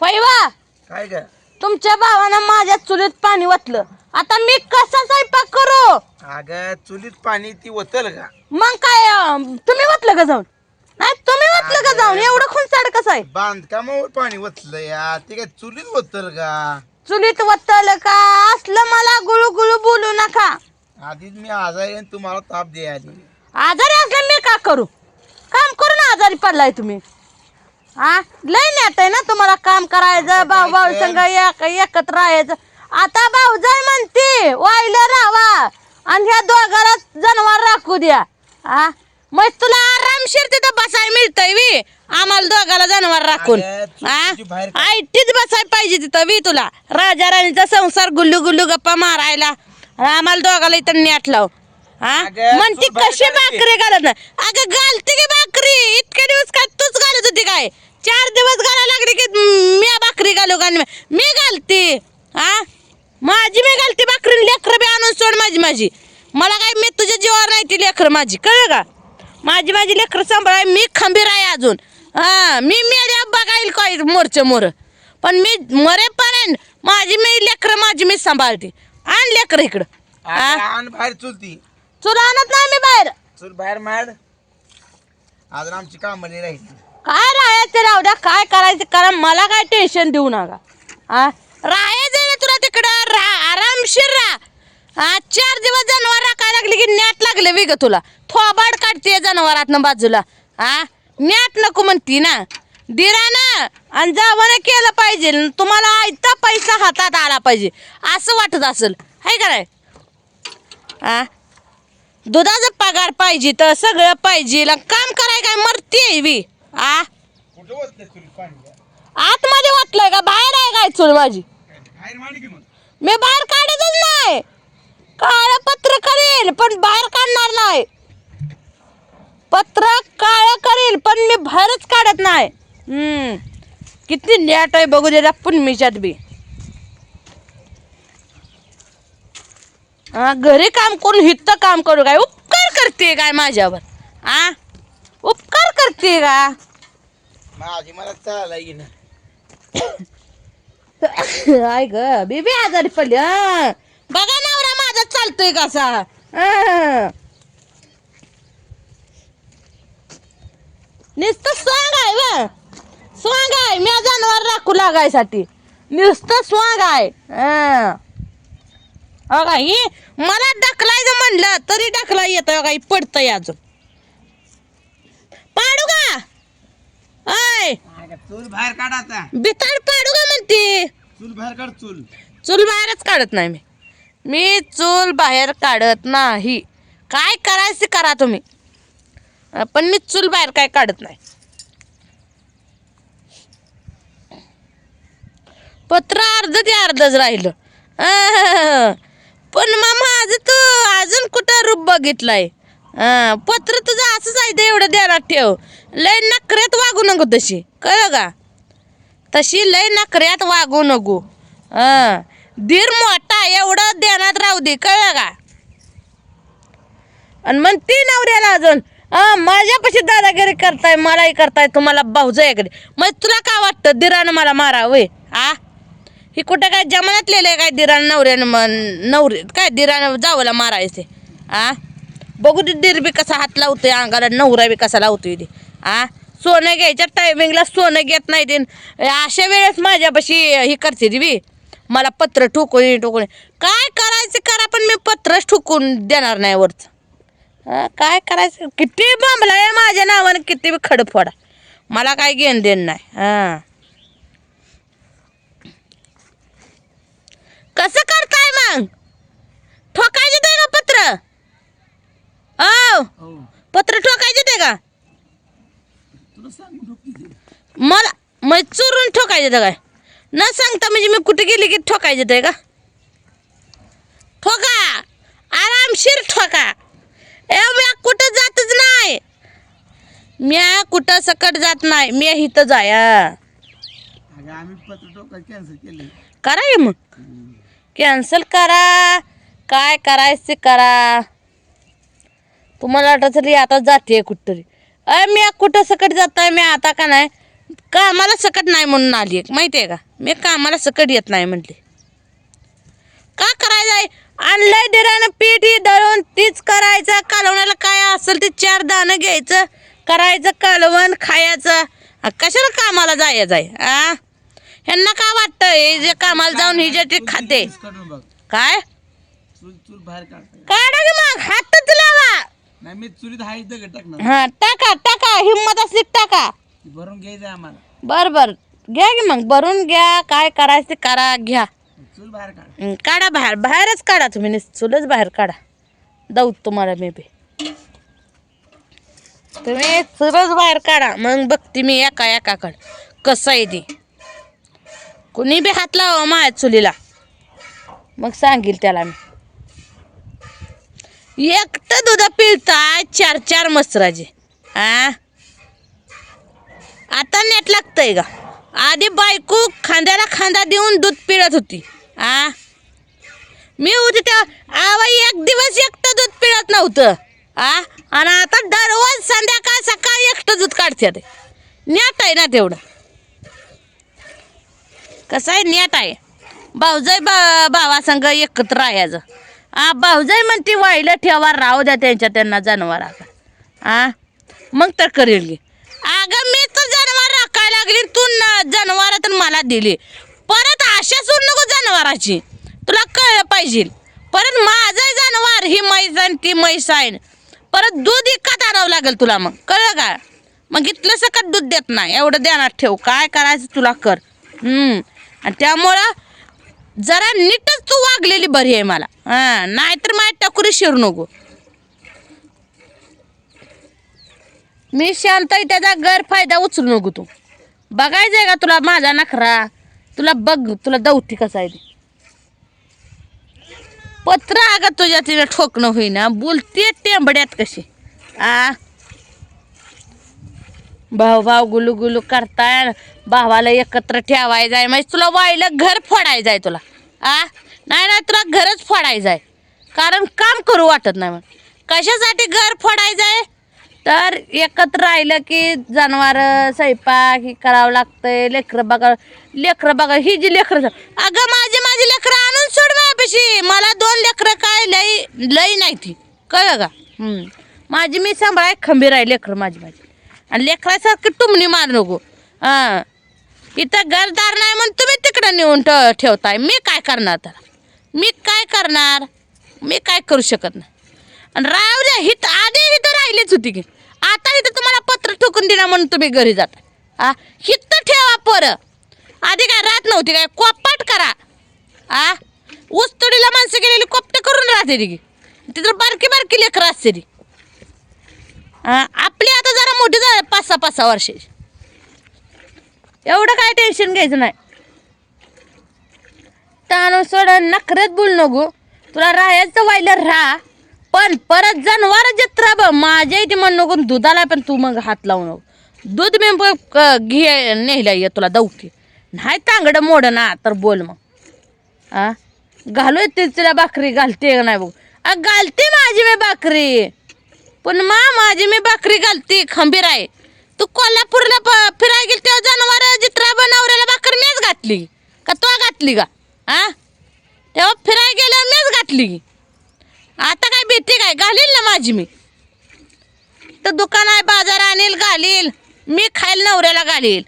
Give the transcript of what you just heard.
पैवा काय ग? तुमच्या भावानं माझ्या चुलीत पाणी वाटलं आता मी कसा स्वयंपाक करू? अगं चुलीत पाणी ती ओतल का? मग काय अं, तुम्ही वाटलं का जाऊन? नाही तुम्ही वाटलं का जाऊन? एवढं खुंचाड कसं आहे? बांधकामावर पाणी ओतलं या. ते काय चुलीत ओतल का? चुलीत वतल का? असलं मला गुळू गुळू बोलू नका. आधीच मी आजारी आणि तुम्हाला ताप द्यायला आजारी असलं मी का करू? काम करून आजारी पडलाय तुम्ही. हा लय नेत आहे ना तुम्हाला काम करायचं भाऊ भाऊ संग एक- एकत्र राहायचं. आता भाऊ जाय म्हणते वाईला राहावा. आणि ह्या दोघाला जनावर राखू द्या. हा मग तुला आरामशीर तिथं बसाय मिळतंय वी. आम्हाला दोघाला जनावर राखून. अगं, तू तुझी बाहेर आयटीच बसाय पाहिजे तिथं वी तुला. राजा राणीचा संसार गुल्लू गुल्लू गप्पा मारायला. आणि आम्हाला दोघाला इथं नेट लाव. हा अगं, म्हणती तू बाहेर कशी काढते. भाकरी घालत नाही? अगं घालते की भाकरी? इतके दिवस काय तूच घालत होती काय? चार दिवस घालायला लागले की मी भाकरी घालू का? मी घालते हा माझी मी घालते भाकरी लेकर बी आणून सोड माझी माझी. मला काय मी तुझ्या जीवावर नाही ती लेकर माझी कळलं का? माझी माझी लेकर सांभाळाय मी खंबीर आहे अजून. हा मी मेड्या बघाईल काय मोरचे मोर. पण मी मरेपर्यंत माझी मी लेकर माझी मी सांभाळते. आण लेकर इकडं. हा आण बाहेर चुलती. तुला आणत नाही मी बाहेर. चूल बाहेर माड. अजून आमची कामं राहिली. ते राहू द्या काय करायचं करा मला काय टेन्शन देऊ नका. हा राहायचं ना तुला तिकडं रा आरामशीर राहा. हा चार दिवस जनावर राखायला लागली की नॅट लागले वेग तुला. थोबाड काढते जनावरातनं बाजूला. हा नॅट नको म्हणती ना. दिरा ना आणि जावं केलं पाहिजे. तुम्हाला आयता पैसा हातात आला पाहिजे. असं वाटत असेल. हाय का नाही? हा दुधाचा पगार पाहिजे तर सगळं पाहिजे. काम कराय काय मरते बी. आ? आतमध्ये वाटलंय का? बाहेर आहे काय चूल माझी? मी बाहेर काढतच नाही. काळ पत्र करेल पण बाहेर काढणार नाही. पत्र काळ करेल पण मी बाहेरच काढत नाही. हम्म. किती लेट आहे बघू दे पुनमीच्यात बी. हा, घरी काम करून हित काम करू काय? उपकार करते काय माझ्यावर? आ उपकार करते का? माझी मला चालायला येईना आय ग बेबी आजारी पडली हं. बघा नवरा माझा चालतोय कसा हं. नुसतं स्वांग आहे व स्वांग आहे मी जनावर राखू लागायसाठी नुसतं स्वांग आहे हं. हो ही मला ढकलायचं म्हणलं तरी ढकला येतं का पडतंय अजून पाडू का आय अगं, चूल बाहेर काढ आता. बिताड पाडू का म्हणते? चूल बाहेर काढ चूल. चूल बाहेरच काढत नाही मी. मी चूल बाहेर काढत नाही. काय करायचं करा तुम्ही. अं, पण मी चूल बाहेर काय काढत नाही. पत्र अर्ध ते अर्धच राहिलं. अं, पण मग माझं तू अजून कुठं रूप बघितलंय? पत्र तुझं असंच आहे ते एवढं ध्यानात ठेव. लय नकऱ्यात वागू नको तशी. कळ का? तशी लय नकऱ्यात वागू नको. हां धीर मोठा एवढं ध्यानात राहू दे. कळलं का? आणि मग ती नवऱ्याला अजून हा माझ्यापाशी दादागिरी करताय मलाही करताय तुम्हाला भाऊजा इकडे मग तुला काय वाटतं दिरानं मला मारावं आ? ही कुठं काय जमान्यात आहे काय दिरानं नवऱ्यानं मग नवरे काय दिरानं जावला मारायचे आ? बघू दे दीर बी कसा हात लावतोय अंगाला नवरा बी कसा लावतोय ते आ? सोनं घ्यायच्या टायमिंगला सोनं घेत नाही देन अशा वेळेस माझ्यापाशी ही करते ती बी. मला पत्र ठोकून ठोकून. काय करायचं करा पण मी पत्रच ठोकून देणार नाही वरचं. काय करायचं? किती बांबला आहे माझ्या नावानं किती बी खडफोडा. मला काय घेण देण नाही. हां कसं काय मग ठोकायचे ते का पत्र पत्र ठोकायचे ते का? मला मग चोरून ठोकायचे ते काय? न सांगता म्हणजे मी कुठे गेली की ठोकायचे ते का? ठोका! आरामशीर ठोका! ए म्या कुठं जातच नाही! म्या कुठं सकट जात नाही मी इथं जाय. करा मग? कॅन्सल करा. काय करायचं करा. तुम्हाला वाटत तरी आता जाते कुठतरी अय मी कुठं सकट जाताय मी आता का नाही कामाला सकट नाही म्हणून आली एक माहिती आहे का मी कामाला सकट येत नाही म्हटले का करायचंय आणलंय दिरानं पीठ ही दळून तीच करायचं कालवण्याला काय असेल ते चार दाणं घ्यायचं करायचं कालवण खायचं कशाला कामाला जायचं आहे आ ह्यांना काय वाटतं हे जे कामाला जाऊन ही जे ते खाते काय काढ की मग हातच लावा नाही मी चुलीत हाय दगड टाकणार? हा टाका टाका हिंमत असली टाका. भरून घ्यायचं आम्हाला. बर बर घ्या की मग भरून घ्या काय करायचं ते करा घ्या. चूल बाहेर काढ. हं, काढा बाहेर बाहेरच काढा तुम्ही नुसतं चुलच बाहेर काढा. जाऊ तुम्हाला मी बी. तुम्ही चुलच बाहेर काढा मग बघते मी एका एकाकड कसं आहे ते. कुणी बी हात लावा माझ्या चुलीला. मग सांगेल त्याला मी. एकटं दुध पिळताय चार चार मसराचे आ? आता नेट लागतंय का आधी बायको खांद्याला खांदा देऊन दूध पिळत होती. आ? मी होती तेव्हा आवा एक दिवस एकटं दूध पिळत नव्हतं. आ? आणि आता दररोज संध्याकाळ सकाळी एकटं दूध काढते ते. नेट आहे ना तेवढं. कसं आहे नेट आहे. भाऊजाई बा भावासंग एकत्र राहायचं आ भाऊजाई म्हणते वाईला ठेवा राहू द्या त्यांच्या त्यांना जनावराकडे आ मग तर करेल की. अगं मी तर जनावर राखायला लागली तू न जनावर तर मला दिली. परत आशा सोड नको जनावराची. तुला कळलं पाहिजे. परत माझं जनावर ही म्हैस आणि ती म्हैस आहे. परत दूध इकत आणावं लागेल तुला मग. कळलं का? मग इथलं सकट दूध देत नाही. एवढं ध्यानात ठेव. काय करायचं तुला कर. आणि त्यामुळं जरा नीटच तू वागलेली बरी आहे मला. हा नाहीतर माझ्या टकुरी शिरू नको. मी शांत आहे त्याचा गैरफायदा उचलू नको तू. बघायचंय का तुला माझा नखरा? तुला बघ तुला दौती कसा आहे ते. पत्र अगं तुझ्या तिला ठोकणं होईना? बोलते टेंबड्यात कशी. आ? भाऊ भाऊ गुलू गुलू करताय. भावाला एकत्र ठेवायचं आहे म्हणजे तुला वाईलं घर फोडायचं आहे तुला. आ? नाही नाही तुला घरच फोडायचं आहे कारण काम करू वाटत नाही मग. कशासाठी घर फोडायचं आहे तर एकत्र राहिलं की जनावर स्वयंपाक ही करावं लागतंय लेकरं बघा लेकरं बघा ही जी लेकरं अगं माझी माझी लेकरं आणून सोड माझ्यापाशी. मला दोन लेकरं काय लई लई नाही ती. कळ का? माझी मी सांभाळ खंबीर आहे लेकरं माझी माझी. आणि लेकरासारखी टुमणी मार नको. हां. इथं घरदार नाही म्हणून तुम्ही तिकडं नेऊन ठेवताय. मी काय करणार तर मी काय करणार? मी काय करू शकत नाही. आणि रावल्या हित आधी इथं राहिलीच होती की. आता इथं तुम्हाला पत्र ठोकून दिला म्हणून तुम्ही घरी जाता. आ हित ठेवा पोरं. आधी काय राहत नव्हती काय? कोपाट करा. आ ऊसतोडीला माणसं गेलेली कोपटे करून राहते ती की. तिथं बारकी बारकी लेकरं असते ती. आपली आता जरा मोठी झाली पाच सहा पाच सहा वर्षाची. एवढं काय टेन्शन घ्यायचं नाही. ताणून सोडा नखरेत बोल नको. तुला राहायचं व्हायला राहा पण परत जनावर जत्रा बघ माझ्या इथे म्हण नको दुधाला पण तू मग हात लावू नको. दूध मी घे नेहला ये तुला दौकी. नाही तांगडं मोड ना तर बोल मग. आ? घालू येते तिला भाकरी घालते का नाही बघ. अ, घालते माझी मी भाकरी. पण मा माझी मी भाकरी घालते खंबीर आहे. तू कोल्हापूर घातली का? हा तेव्हा फिरायला गेल्यावर मीच घातली आता काय भीती काय? घालील ना माझी मी. तर दुकान आहे बाजार आणील घालील. मी खायला नवऱ्याला घालील.